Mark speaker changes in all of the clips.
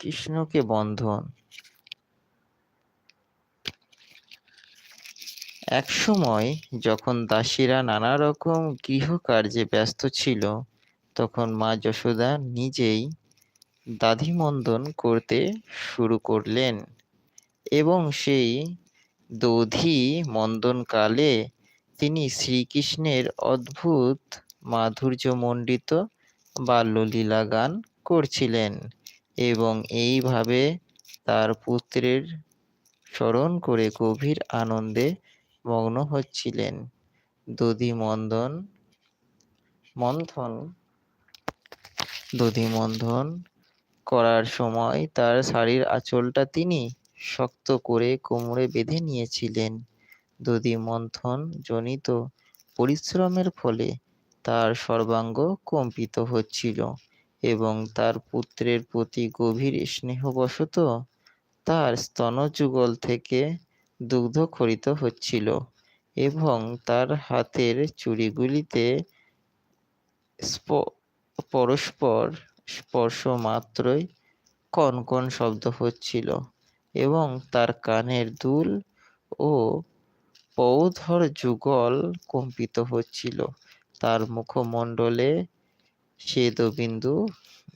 Speaker 1: কৃষ্ণকে বন্ধন। একসময় যখন দাসীরা নানা রকম গৃহকার্যে ব্যস্ত ছিল, তখন মা যশোদা নিজেই দাধিমন্দন করতে শুরু করলেন এবং সেই দধি মন্দনকালে তিনি শ্রীকৃষ্ণের অদ্ভুত মাধুর্যমণ্ডিত বাল্যলীলা গান করছিলেন। এবং এইভাবে তার পুত্রের স্মরণ করে গভীর আনন্দে মগ্ন হচ্ছিলেন। দধি মন্দন মন্থন দধি মন্থন করার সময় তার শাড়ির আঁচলটা তিনি শক্ত করে কোমরে বেঁধে নিয়েছিলেন। দধিমন্থন জনিত পরিশ্রমের ফলে তার সর্বাঙ্গ কম্পিত হচ্ছিল। এবং তার পুত্রের প্রতি গভীর স্নেহবশত তার স্তনযুগল থেকে দুগ্ধ খরিত হচ্ছিল এবং তার হাতের চুড়িগুলিতে পরস্পর স্পর্শ মাত্রই কনকন শব্দ হচ্ছিল এবং তার কানের দুল ও পৌধর যুগল কম্পিত হচ্ছিল। তার মুখমণ্ডলে শ্বেদবিন্দু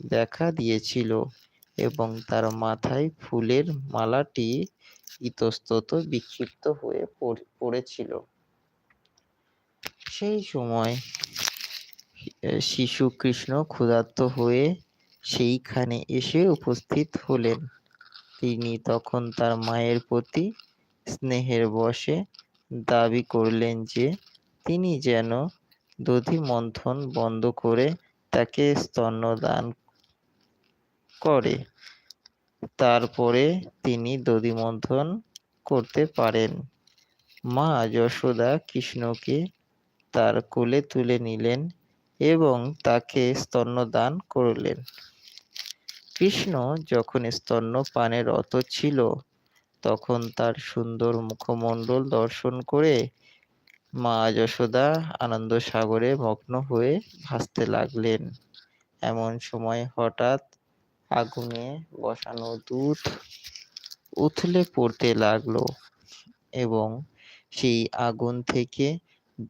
Speaker 1: দেখা দিয়েছিল এবং তার মাথায় ফুলের মালাটি ইতস্তত বিক্ষিপ্ত হয়ে পড়েছিল। সেই সময় শিশু কৃষ্ণ ক্ষুধার্ত হয়ে সেইখানে এসে উপস্থিত হলেন। তিনি তখন তার মায়ের প্রতি স্নেহের বশে দাবি করলেন যে, তিনি যেন দধি মন্থন বন্ধ করে তাকে স্তন্যদান করে। তারপরে তিনি দধিমন্থন করতে পারেন। মা যশোদা কৃষ্ণকে তার কোলে তুলে নিলেন এবং তাকে স্তন্যদান করলেন। কৃষ্ণ যখন স্তন্য পানে রত ছিল, তখন তার সুন্দর মুখমণ্ডল দর্শন করে মা যশোদা আনন্দ সাগরে মগ্ন হয়ে ভাসতে লাগলেন। এমন সময় হঠাৎ আগুনে বসানো দুধ উথলে পড়তে লাগল এবং সেই আগুন থেকে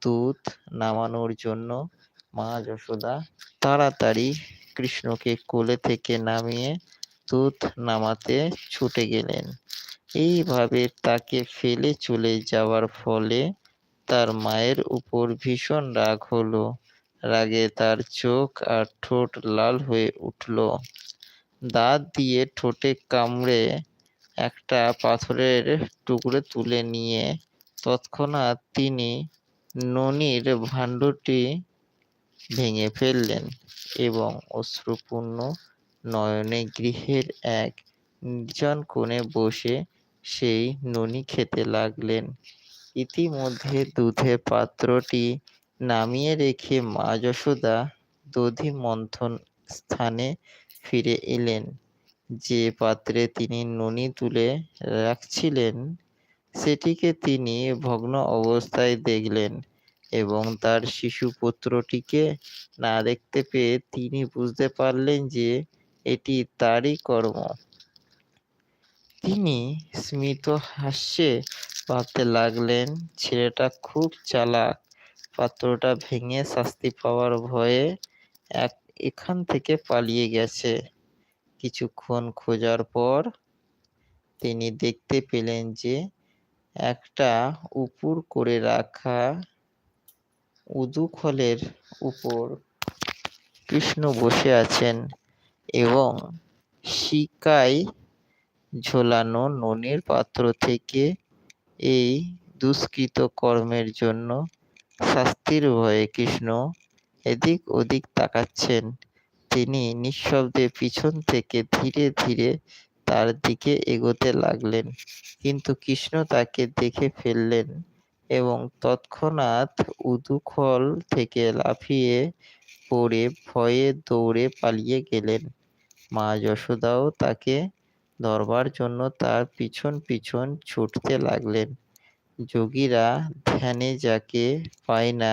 Speaker 1: দুধ নামানোর জন্য মা যশোদা তাড়াতাড়ি কৃষ্ণকে কোলে থেকে নামিয়ে দুধ নামাতে ছুটে গেলেন। এইভাবে তাকে ফেলে চলে যাওয়ার ফলে তার মায়ের উপর ভীষণ রাগ হলো। রাগে তার চোখ আর ঠোঁট লাল হয়ে উঠল। দাঁত দিয়ে ঠোঁটে কামড়ে একটা পাথরের টুকরো তুলে নিয়ে তৎক্ষণাৎ তিনি ননির ভাণ্ডটি ভেঙে ফেললেন এবং অশ্রুপূর্ণ নয়নে গৃহের এক নির্জন কোণে বসে সেই ননি খেতে লাগলেন। ইতিমধ্যে দুধে পাত্রটি নামিয়ে রেখে মা যশোদা দধি মন্থন স্থানে ফিরে এলেন। যে পাত্রে তিনি ননি তুলে রাখছিলেন, সেটিকে তিনি ভগ্ন অবস্থায় দেখলেন এবং তার শিশু পুত্রটিকে না দেখতে পেয়ে তিনি বুঝতে পারলেন যে এটি তারই কর্ম। তিনি স্মিত হাস্যে ভাবতে লাগলেন। ছেলেটা খুব চালাক। পাত্রটা ভেঙে শাস্তি পাওয়ার ভয়ে এক এখান থেকে পালিয়ে গেছে। কিছুক্ষণ খোঁজার পর তিনি দেখতে পেলেন যে একটা উপুর করে রাখা উদুখলের উপর কৃষ্ণ বসে আছেন এবং শিকায় ঝোলানো ননের পাত্র থেকে এই দুষ্কৃত কর্মের জন্য শাস্তির ভয়ে কৃষ্ণ এদিক ওদিক তাকাচ্ছেন। তিনি নিঃশব্দে পিছন থেকে ধীরে ধীরে তার দিকে এগোতে লাগলেন। কিন্তু কৃষ্ণ তাকে দেখে ফেললেন এবং তৎক্ষণাৎ উদুখল থেকে লাফিয়ে পড়ে ভয়ে দৌড়ে পালিয়ে গেলেন। মা যশোদাও তাকে ধরবার জন্য তার পিছন পিছন ছুটতে লাগলেন। যোগীরা ধ্যানে যাকে পায় না,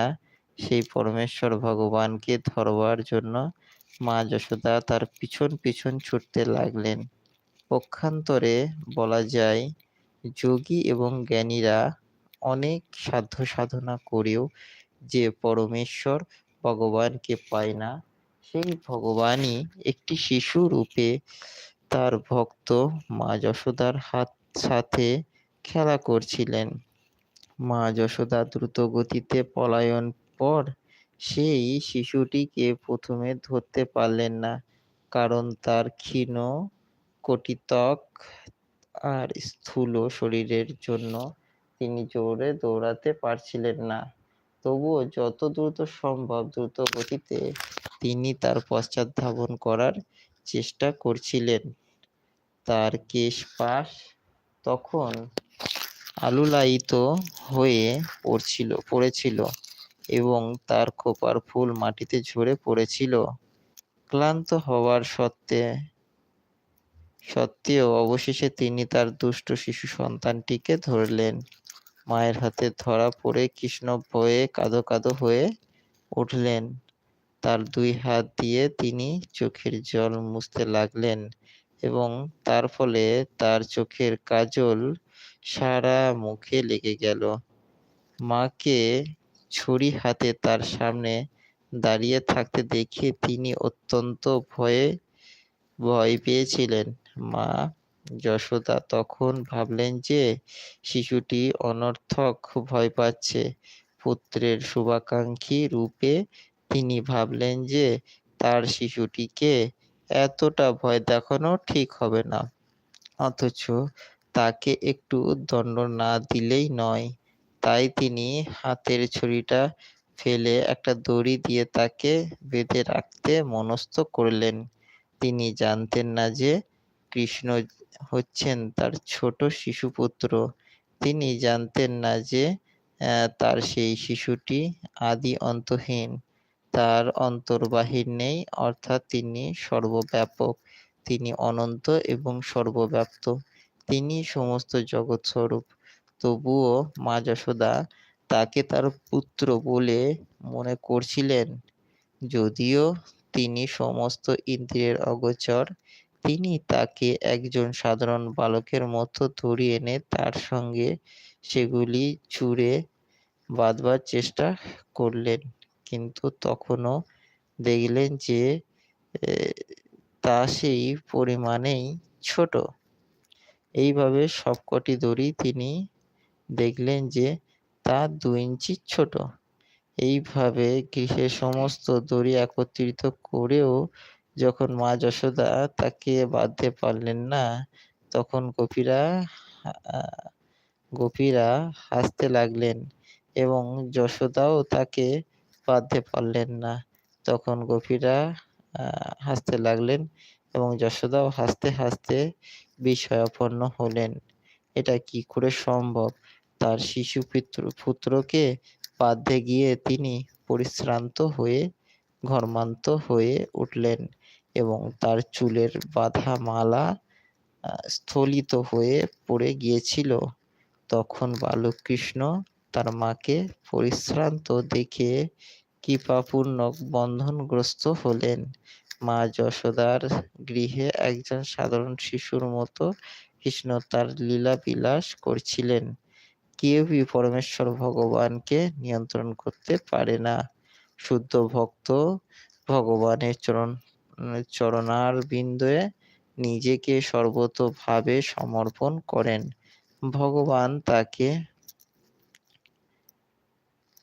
Speaker 1: সেই পরমেশ্বর ভগবানকে ধরবার জন্য মা যশোদা তার পিছন পিছন ছুটতে লাগলেন। পক্ষান্তরে বলা যায়, যোগী এবং জ্ঞানীরা অনেক সাধ্য সাধনা করেও যে পরমেশ্বর ভগবানকে পায় না, সেই ভগবানই একটি শিশু রূপে তার ভক্ত মা যশোদার হাত সাথে খেলা করছিলেন। মা যশোদা দ্রুত গতিতে পলায়ন পর সেই শিশুটিকে প্রথমে ধরতে পারলেন না, কারণ তার ক্ষীণ কটিতক আর স্থূল শরীরের জন্য তিনি জোরে দৌড়াতে পারছিলেন না। তবুও যত দ্রুত সম্ভব দ্রুত গতিতে তিনি তার পশ্চাৎ ধাবন করার চেষ্টা করছিলেন। তার কেশ পাশ তখন আলুলায়িত হয়ে পড়ছিল, পড়েছিল এবং তার খোপার ফুল মাটিতে ঝরে পড়েছিল। ক্লান্ত হওয়ার সত্ত্বে, সত্ত্বেও অবশেষে তিনি তার দুষ্ট শিশু সন্তানটিকে ধরলেন। মায়ের হাতে ধরা পড়ে কৃষ্ণ ভয়ে কাঁদো কাঁদো হয়ে উঠলেন। তার দুই হাত দিয়ে তিনি চোখের জল মুছতে লাগলেন। এবং তার ফলে তার চোখের কাজল সারা মুখে লেগে গেল। মাকে ছুরি হাতে তার সামনে দাঁড়িয়ে থাকতে দেখে তিনি অত্যন্ত ভয়ে, ভয় পেয়েছিলেন। মা যশোদা তখন ভাবলেন যে শিশুটি অনর্থক ভয় পাচ্ছে। পুত্রের শুভাকাঙ্ক্ষী রূপে তিনি ভাবলেন যে তার শিশুটিকে এতটা ভয় দেখানো ঠিক হবে না। অথচ তাকে একটু দণ্ড না দিলেই নয়। তাই তিনি হাতের ছুরিটা ফেলে একটা দড়ি দিয়ে তাকে বেঁধে রাখতে মনস্থ করলেন। তিনি জানতেন না যে কৃষ্ণ হচ্ছেন তার ছোট শিশুপুত্র। তিনি জানতেন না যে তার সেই শিশুটি আদি অন্তহীন। তার অন্তর্বাহির নেই, অর্থাৎ তিনি সর্বব্যাপক। তিনি অনন্ত এবং সর্বব্যাপ্ত। তিনি সমস্ত জগৎ স্বরূপ। তবুও মা যশোদা তাকে তার পুত্র বলে মনে করছিলেন। যদিও তিনি সমস্ত ইন্দ্রিয়ের অগোচর, তিনি তাকে একজন সাধারণ বালকের মতো ধরিয়ে এনে তার সঙ্গে সেগুলি ছুঁড়ে বাঁধবার চেষ্টা করলেন। কিন্তু তখনও দেখলেন যে তা সেই পরিমাণেই ছোট। এইভাবে সবকটি দড়ি তিনি দেখলেন যে, তা দু ইঞ্চি ছোট। এইভাবে গৃহের সমস্ত দড়ি একত্রিত করেও যখন মা যশোদা তাকে বাঁধতে পারলেন না, তখন গোপীরা গোপীরা হাসতে লাগলেন এবং যশোদাও তাকে বাঁধতে পারলেন না। তখন গোপীরা হাসতে লাগলেন এবং যশোদাও হাসতে হাসতে বিস্ময়াপন্ন হলেন। এটা কি করে সম্ভব? তার শিশু পিতৃ পুত্রকে বাঁধতে গিয়ে তিনি পরিশ্রান্ত হয়ে, ঘর্মান্ত হয়ে উঠলেন এবং তার চুলের বাঁধা মালা স্থলিত হয়ে পড়ে গিয়েছিল। তখন বালক কৃষ্ণ তার মাকে পরিশ্রান্ত দেখে কৃপাপূর্ণক বন্ধনগ্রস্ত হলেন। মা যশোদার গৃহে একজন সাধারণ শিশুর মতো কৃষ্ণ তার লীলা বিলাস করছিলেন কেউই পরমেশ্বর ভগবানকে নিয়ন্ত্রণ করতে পারে না। শুদ্ধ ভক্ত ভগবানের চরণ চরণার বিন্দুয়ে নিজেকে সর্বতোভাবে সমর্পণ করেন। ভগবান তাকে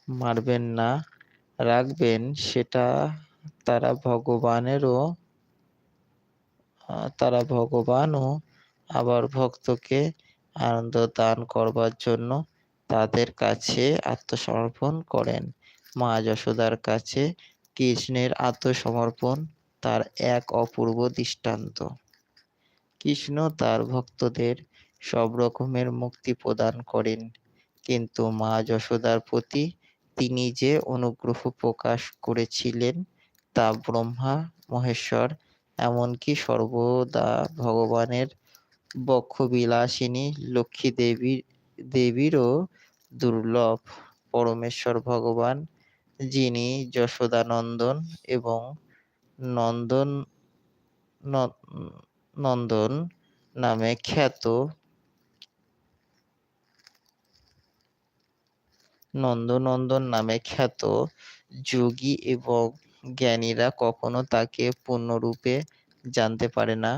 Speaker 1: মারবেন না, রাখবেন সেটা তারা ভগবানেরও তারা ভগবানও আবার ভক্তকে আনন্দ দান করবার জন্য তাদের কাছে আত্মসমর্পণ করেন। মা যশোদার কাছে কৃষ্ণের আত্মসমর্পণ তার এক অপূর্ব দৃষ্টান্ত। কৃষ্ণ তার ভক্তদের সব রকমের মুক্তি প্রদান করেন, কিন্তু মা যশোদার প্রতি তিনি যে অনুগ্রহ প্রকাশ করেছিলেন তা ব্রহ্মা, মহেশ্বর, এমনকি সর্বদা ভগবানের বক্ষবিলাসিনী লক্ষ্মী দেবীর দেবীরও দুর্লভ। পরমেশ্বর ভগবান, যিনি যশোদানন্দন এবং নন্দন নন্দন নামে খ্যাত নন্দনন্দন নামে খ্যাত যোগী এবং জ্ঞানীরা কখনো তাকে পূর্ণরূপে জানতে পারে না।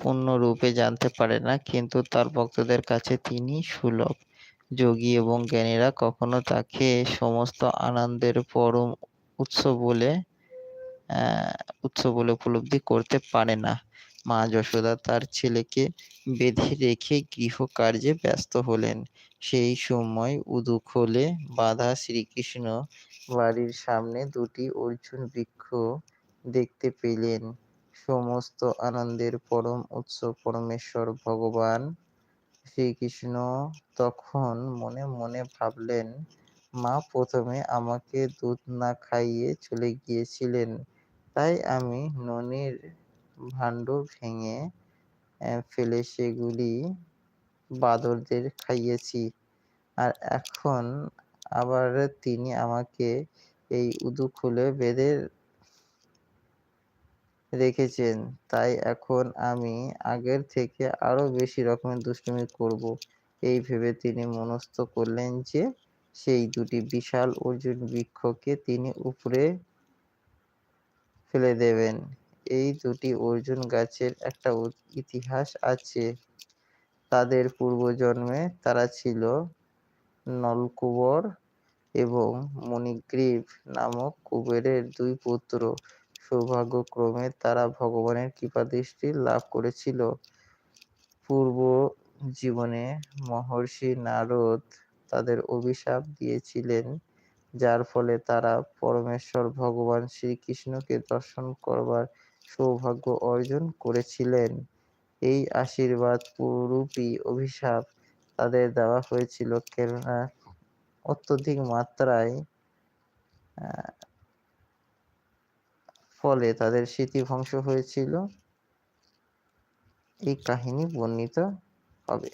Speaker 1: পূর্ণরূপে জানতে পারে না, কিন্তু তার ভক্তদের কাছে তিনি সুলভ। যোগী এবং জ্ঞানীরা কখনো তাকে সমস্ত আনন্দের পরম উৎস বলে উৎস বলে উপলব্ধি করতে পারে না। মা যশোদা তার ছেলেকে বেঁধে রেখে গৃহকার্যে ব্যস্ত হলেন। সেই সময় উদুখোলে বাঁধা শ্রীকৃষ্ণ বাড়ির সামনে দুটি অর্জুন বৃক্ষ দেখতে পেলেন। সমস্ত আনন্দের পরম উৎস পরমেশ্বর ভগবান শ্রীকৃষ্ণ তখন মনে মনে ভাবলেন, মা প্রথমে আমাকে দুধ না খাইয়ে চলে গিয়েছিলেন। তাই আমি ননির ভাণ্ড ভেঙে ফেলে সেগুলি বাদরদের খাইয়েছি। আর এখন আবার তিনি আমাকে এই উদু খুলে বেঁধে রেখেছেন। তাই এখন আমি আগের থেকে আরও বেশি রকমের দুষ্টুমি করব। এই ভেবে তিনি মনস্থ করলেন যে, সেই দুটি বিশাল অর্জুন বৃক্ষকে তিনি উপরে ফেলে দেবেন। এই দুটি অর্জুন গাছের একটা ইতিহাস আছে। তাদের পূর্বজন্মে তারা ছিল নলকুবর এবং মণিগ্রীব নামক কুবেরের দুই পুত্র। সৌভাগ্যক্রমে তারা ভগবানের কৃপাদৃষ্টি লাভ করেছিল। পূর্ব জীবনে মহর্ষি নারদ তাদের অভিশাপ দিয়েছিলেন। যার ফলে তারা পরমেশ্বর ভগবান শ্রীকৃষ্ণকে দর্শন করবার সৌভাগ্য অর্জন করেছিলেন। এই আশীর্বাদ রূপী অভিশাপ তাদের দেওয়া হয়েছিল কেননা অত্যধিক মাত্রায় ফলে তাদের স্মৃতি ধ্বংস হয়েছিল। এই কাহিনী বর্ণিত হবে।